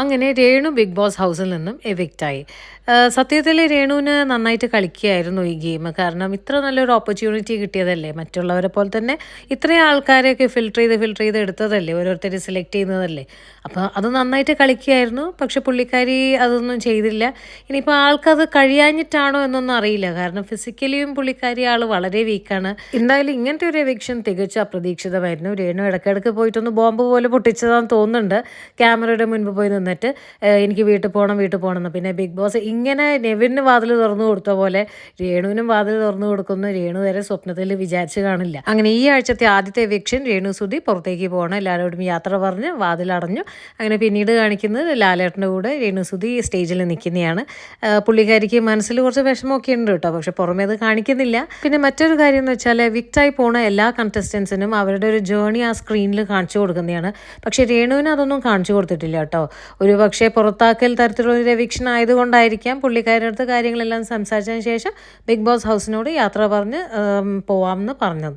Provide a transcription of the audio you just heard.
അങ്ങനെ Renu big boss ഹൗസിൽ നിന്നും എവിക്റ്റായി സത്യത്തിൽ രേണുവിന് നന്നായിട്ട് കളിക്കുകയായിരുന്നു ഈ ഗെയിം കാരണം ഇത്ര നല്ലൊരു ഓപ്പർച്യൂണിറ്റി കിട്ടിയതല്ലേ? മറ്റുള്ളവരെ പോലെ തന്നെ ഇത്രയും ആൾക്കാരെയൊക്കെ ഫിൽട്ടർ ചെയ്ത് ഫിൽട്ടർ ചെയ്ത് എടുത്തതല്ലേ? ഓരോരുത്തർ സെലക്ട് ചെയ്യുന്നതല്ലേ? അപ്പോൾ അത് നന്നായിട്ട് കളിക്കുകയായിരുന്നു. പക്ഷെ പുള്ളിക്കാരി അതൊന്നും ചെയ്തില്ല. ഇനിയിപ്പോൾ ആൾക്കത് കഴിയാഞ്ഞിട്ടാണോ എന്നൊന്നും അറിയില്ല. കാരണം ഫിസിക്കലിയും പുള്ളിക്കാരി ആൾ വളരെ വീക്കാണ് എന്തായാലും ഇങ്ങനത്തെ ഒരു എവിക്ഷൻ തികച്ചു അപ്രതീക്ഷിതമായിരുന്നു. രേണു ഇടയ്ക്കിടയ്ക്ക് പോയിട്ടൊന്ന് ബോംബ് പോലെ പൊട്ടിച്ചതാന്ന് തോന്നുന്നുണ്ട്. ക്യാമറയുടെ മുൻപ് പോയി നിന്നിട്ട് എനിക്ക് വീട്ടിൽ പോകണം വീട്ടിൽ പോകണം പിന്നെ ബിഗ് ബോസ് ഇങ്ങനെ നെവിന് വാതിൽ തുറന്നു കൊടുത്ത പോലെ രേണുവിനും വാതിൽ തുറന്നു കൊടുക്കുന്നു. രേണു വരെ സ്വപ്നത്തിൽ വിചാരിച്ച് കാണില്ല. അങ്ങനെ ഈ ആഴ്ചത്തെ ആദ്യത്തെ വ്യക്ഷൻ രേണു സുധി പുറത്തേക്ക് പോകണം. എല്ലാവരോടും യാത്ര പറഞ്ഞ് വാതിൽ അടഞ്ഞു. അങ്ങനെ പിന്നീട് കാണിക്കുന്നത് ലാലേട്ടന്റെ കൂടെ രേണു സുധി സ്റ്റേജിൽ നിൽക്കുന്നതാണ് പുള്ളിക്കാരിക്ക് മനസ്സിൽ കുറച്ച് വിഷമമൊക്കെ ഉണ്ട് കേട്ടോ. പക്ഷെ പുറമേ അത് കാണിക്കുന്നില്ല. പിന്നെ മറ്റൊരു കാര്യം എന്ന് വെച്ചാൽ വിക്റ്റായി പോണ എല്ലാ കണ്ടസ്റ്റൻസിനും അവരുടെ ഒരു ജേണി ആ സ്ക്രീനിൽ കാണിച്ചു കൊടുക്കുന്നതാണ്. പക്ഷേ രേണുവിന് അതൊന്നും കാണിച്ചു കൊടുത്തിട്ടില്ല കേട്ടോ. ഒരു പക്ഷേ പുറത്താക്കൽ തരത്തിലുള്ള ഒരു ആയതുകൊണ്ടായിരിക്കാം പുള്ളിക്കാരുടെ അടുത്ത് കാര്യങ്ങളെല്ലാം സംസാരിച്ചതിന് ശേഷം ബിഗ് ബോസ് ഹൗസിനോട് യാത്ര പറഞ്ഞ് പോവാമെന്ന് പറഞ്ഞത്.